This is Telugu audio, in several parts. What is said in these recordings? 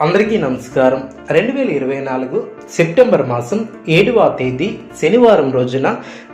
అందరికీ నమస్కారం. రెండు వేల ఇరవై నాలుగు సెప్టెంబర్ మాసం ఏడవ తేదీ శనివారం రోజున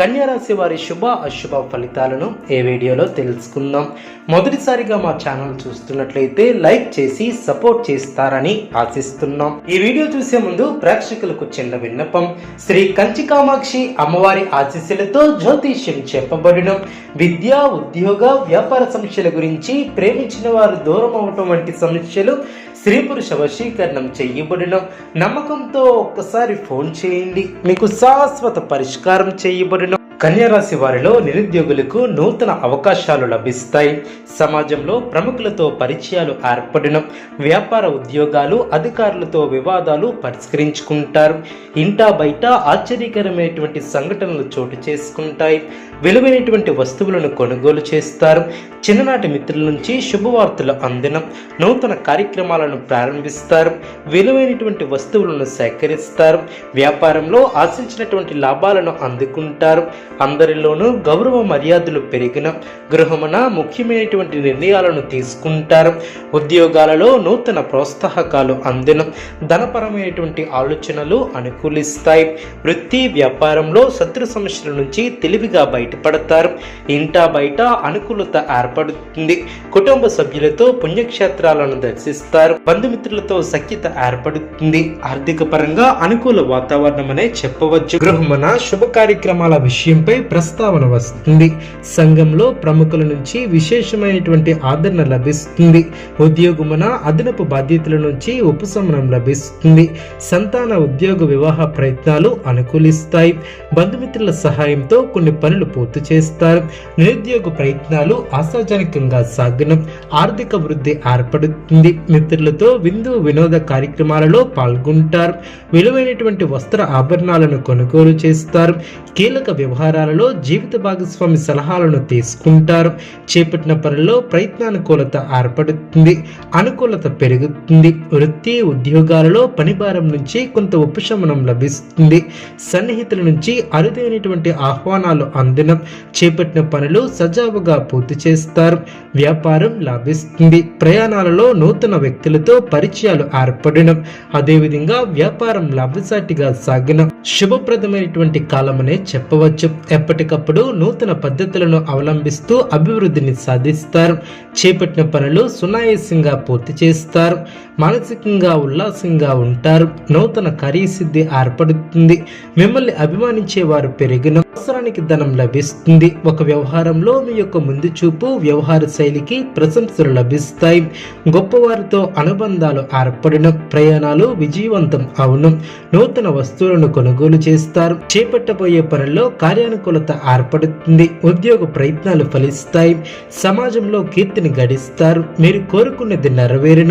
కన్యారాశి వారి శుభ అశుభ ఫలితాలను ఏ వీడియోలో తెలుసుకుందాం. మొదటిసారిగా మా ఛానల్ చూస్తున్నట్లయితే లైక్ చేసి సపోర్ట్ చేస్తారని ఆశిస్తున్నాం. ఈ వీడియో చూసే ముందు ప్రేక్షకులకు చిన్న విన్నపం. శ్రీ కంచి కామాక్షి అమ్మవారి ఆశీస్సులతో జ్యోతిష్యం చెప్పబడడం విద్య ఉద్యోగ వ్యాపార సమస్యల గురించి ప్రేమించిన వారు దూరం అవటం వంటి సమస్యలు స్త్రీ పురుష వశీకరణం చేయబడిన నమ్మకంతో ఒక్కసారి ఫోన్ చేయండి. మీకు శాశ్వత పరిష్కారం చేయబడిన కన్యారాశి వారిలో నిరుద్యోగులకు నూతన అవకాశాలు లభిస్తాయి. సమాజంలో ప్రముఖులతో పరిచయాలు ఏర్పడిన వ్యాపార ఉద్యోగాలు అధికారులతో వివాదాలు పరిష్కరించుకుంటారు. ఇంటా బయట ఆశ్చర్యకరమైనటువంటి సంఘటనలు చోటు చేసుకుంటాయి. విలువైనటువంటి వస్తువులను కొనుగోలు చేస్తారు. చిన్ననాటి మిత్రుల నుంచి శుభవార్తలు అందిన నూతన కార్యక్రమాలను ప్రారంభిస్తారు. విలువైనటువంటి వస్తువులను సేకరిస్తారు. వ్యాపారంలో ఆశించినటువంటి లాభాలను అందుకుంటారు. అందరిలోనూ గౌరవ మర్యాదలు పెరిగిన గృహమున ముఖ్యమైనటువంటి నిర్ణయాలను తీసుకుంటారు. ఉద్యోగాలలో నూతన ప్రోత్సాహకాలు అందిన ధనపరమైనటువంటి ఆలోచనలు అనుకూలిస్తాయి. వృత్తి వ్యాపారంలో శత్రు సమస్యల నుంచి తెలివిగా బయటపడతారు. ఇంటా బయట అనుకూలత ఏర్పడుతుంది. కుటుంబ సభ్యులతో పుణ్యక్షేత్రాలను దర్శిస్తారు. బంధుమిత్రులతో సఖ్యత ఏర్పడుతుంది. ఆర్థిక పరంగా అనుకూల వాతావరణం అనే చెప్పవచ్చు. గృహమున శుభ కార్యక్రమాల విషయం విషయంపై ప్రస్తావన వస్తుంది. సంఘంలో ప్రముఖుల నుంచి విశేషమైనటువంటి ఆదరణ లభిస్తుంది. ఉద్యోగమున అదనపు బాధ్యతల నుంచి ఉపశమనం లభిస్తుంది. సంతాన ఉద్యోగ వివాహ ప్రయత్నాలు అనుకూలిస్తాయి. బంధుమిత్రుల సహాయంతో కొన్ని పనులు పూర్తి చేస్తారు. నిరుద్యోగ ప్రయత్నాలు ఆశాజనకంగా సాగిన ఆర్థిక వృద్ధి ఏర్పడుతుంది. మిత్రులతో విందు వినోద కార్యక్రమాలలో పాల్గొంటారు. విలువైనటువంటి వస్త్ర ఆభరణాలను కొనుగోలు చేస్తారు. కీలక వ్యవహార వ్యవహారాలలో జీవిత భాగస్వామి సలహాలను తీసుకుంటారు. చేపట్టిన పనుల్లో ప్రయత్నానుకూలత ఏర్పడుతుంది. అనుకూలత పెరుగుతుంది. వృత్తి ఉద్యోగాలలో పనిభారం నుంచి కొంత ఉపశమనం లభిస్తుంది. సన్నిహితుల నుంచి అరుదైనటువంటి ఆహ్వానాలు అందడం. చేపట్టిన పనులు సజావుగా పూర్తి చేస్తారు. వ్యాపారం లాభిస్తుంది. ప్రయాణాలలో నూతన వ్యక్తులతో పరిచయాలు ఏర్పడడం. అదేవిధంగా వ్యాపారం లాభసాటిగా సాగడం. శుభప్రదమైనటువంటి కాలమనే చెప్పవచ్చు. ఎప్పటికప్పుడు నూతన పద్ధతులను అవలంబిస్తూ అభివృద్ధిని సాధిస్తారు. చేపట్టిన పనులు సునాయాసంగా పూర్తి చేస్తారు. మానసికంగా ఉల్లాసంగా ఉంటారు. నూతన కార్యసిద్ధి ఏర్పడుతుంది. మిమ్మల్ని అభిమానించే వారు పెరిగిన అవసరానికి ధనం లభిస్తుంది. ఒక వ్యవహారంలో మీ యొక్క ముందు చూపు వ్యవహార శైలికి ప్రశంసలు లభిస్తాయి. గొప్పవారితో అనుబంధాలు ఏర్పడిన. ప్రయాణాలు విజయవంతం అవును. నూతన వస్తువులను కొనుగోలు చేస్తారు. చేపట్టబోయే పనుల్లో కార్యానుకూలత ఏర్పడుతుంది. ఉద్యోగ ప్రయత్నాలు ఫలిస్తాయి. సమాజంలో కీర్తిని గడిస్తారు. మీరు కోరుకున్నది నెరవేరిన.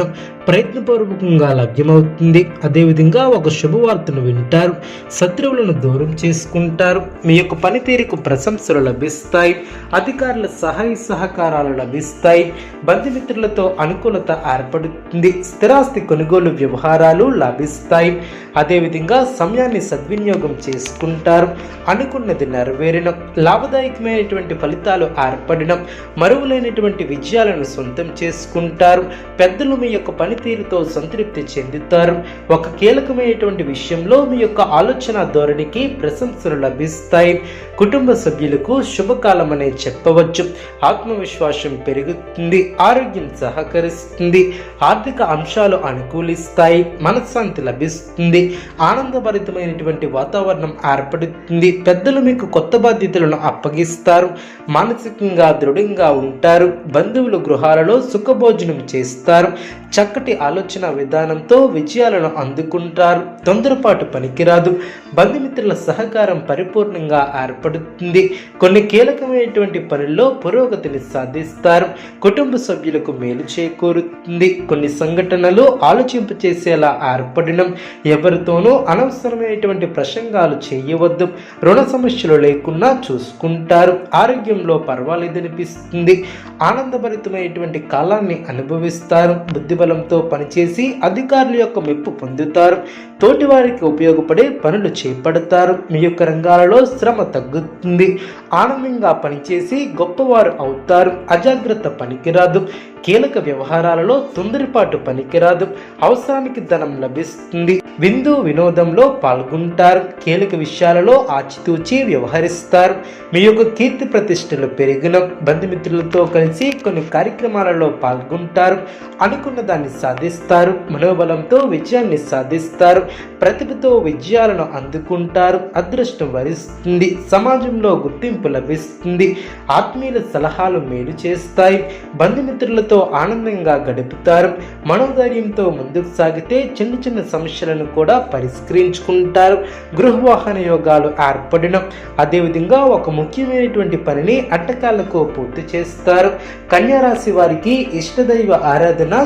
ప్రయత్నపూర్వకంగా లభ్యమవుతుంది. అదేవిధంగా ఒక శుభవార్తను వింటారు. శత్రువులను దూరం చేసుకుంటారు. మీ యొక్క పనితీరుకు ప్రశంసలు లభిస్తాయి. అధికారుల సహాయ సహకారాలు లభిస్తాయి. బంధుమిత్రులతో అనుకూలత ఏర్పడుతుంది. స్థిరాస్తి కొనుగోలు వ్యవహారాలు లభిస్తాయి. అదేవిధంగా సమయాన్ని సద్వినియోగం చేసుకుంటారు. అనుకున్నది నెరవేరిన లాభదాయకమైనటువంటి ఫలితాలు ఏర్పడడం మరువులైనటువంటి విజయాలను సొంతం చేసుకుంటారు. పెద్దలు మీ యొక్క పని పనితీరుతో సంతృప్తి చెందుతారు. ఒక కీలకమైనటువంటి విషయంలో మీ యొక్క ఆలోచన ధోరణికి ప్రశంసలు లభిస్తాయి. కుటుంబ సభ్యులకు శుభకాలం అనే చెప్పవచ్చు. ఆత్మవిశ్వాసం పెరుగుతుంది ఆరోగ్యం సహకరిస్తుంది ఆర్థిక అంశాలు అనుకూలిస్తాయి మనశ్శాంతి లభిస్తుంది ఆనందభరితమైనటువంటి వాతావరణం ఏర్పడుతుంది. పెద్దలు మీకు కొత్త బాధ్యతలను అప్పగిస్తారు మానసికంగా దృఢంగా ఉంటారు బంధువులు గృహాలలో సుఖభోజనం చేస్తారు చక్కటి ఆలోచన విధానంతో విజయాలను అందుకుంటారు. తొందరపాటు పనికిరాదు. బంధుమిత్రుల సహకారం పరిపూర్ణంగా ఏర్పడుతుంది. కొన్ని కీలకమైనటువంటి పనుల్లో పురోగతిని సాధిస్తారు. కుటుంబ సభ్యులకు మేలు చేకూరుతుంది. కొన్ని సంఘటనలు ఆలోచింప చేసేలా ఏర్పడడం. ఎవరితోనూ అనవసరమైనటువంటి ప్రసంగాలు చేయవద్దు. రుణ సమస్యలు లేకుండా చూసుకుంటారు. ఆరోగ్యంలో పర్వాలేదనిపిస్తుంది. ఆనందభరితమైనటువంటి కాలాన్ని అనుభవిస్తారు. బుద్ధిబలం పట్టుదలతో పనిచేసి అధికారుల యొక్క మెప్పు పొందుతారు. తోటివారికి ఉపయోగపడే పనులు చేపడతారు. మీ యొక్క రంగాలలో శ్రమ తగ్గుతుంది. ఆనందంగా పనిచేసి గొప్పవారు అవుతారు. అజాగ్రత్త పనికిరాదు. కీలక వ్యవహారాలలో తొందరపాటు పనికిరాదు. అవసరానికి ధనం లభిస్తుంది. విందు వినోదంలో పాల్గొంటారు. కీలక విషయాలలో ఆచితూచి వ్యవహరిస్తారు. మీ యొక్క కీర్తి ప్రతిష్టలు పెరిగిన బంధుమిత్రులతో కలిసి కొన్ని కార్యక్రమాలలో పాల్గొంటారు. అనుకున్న దాన్ని సాధిస్తారు. మనోబలంతో విజయాన్ని సాధిస్తారు. ప్రతిభతో విజయాలను అందుకుంటారు. అదృష్టం వరిస్తుంది. సమాజంలో గుర్తింపు లభిస్తుంది. ఆత్మీయుల సలహాలు మేలు చేస్తాయి. బంధుమిత్రులతో ఆనందంగా గడుపుతారు. మనోధైర్యంతో ముందుకు సాగితే చిన్న చిన్న సమస్యలను కూడా పరిష్కరించుకుంటారు. గృహవాహన యోగాలు ఏర్పడిన అదేవిధంగా ఒక ముఖ్యమైనటువంటి పనిని అట్టకాలకు పూర్తి చేస్తారు. కన్యారాశి వారికి ఇష్టదైవ ఆరాధన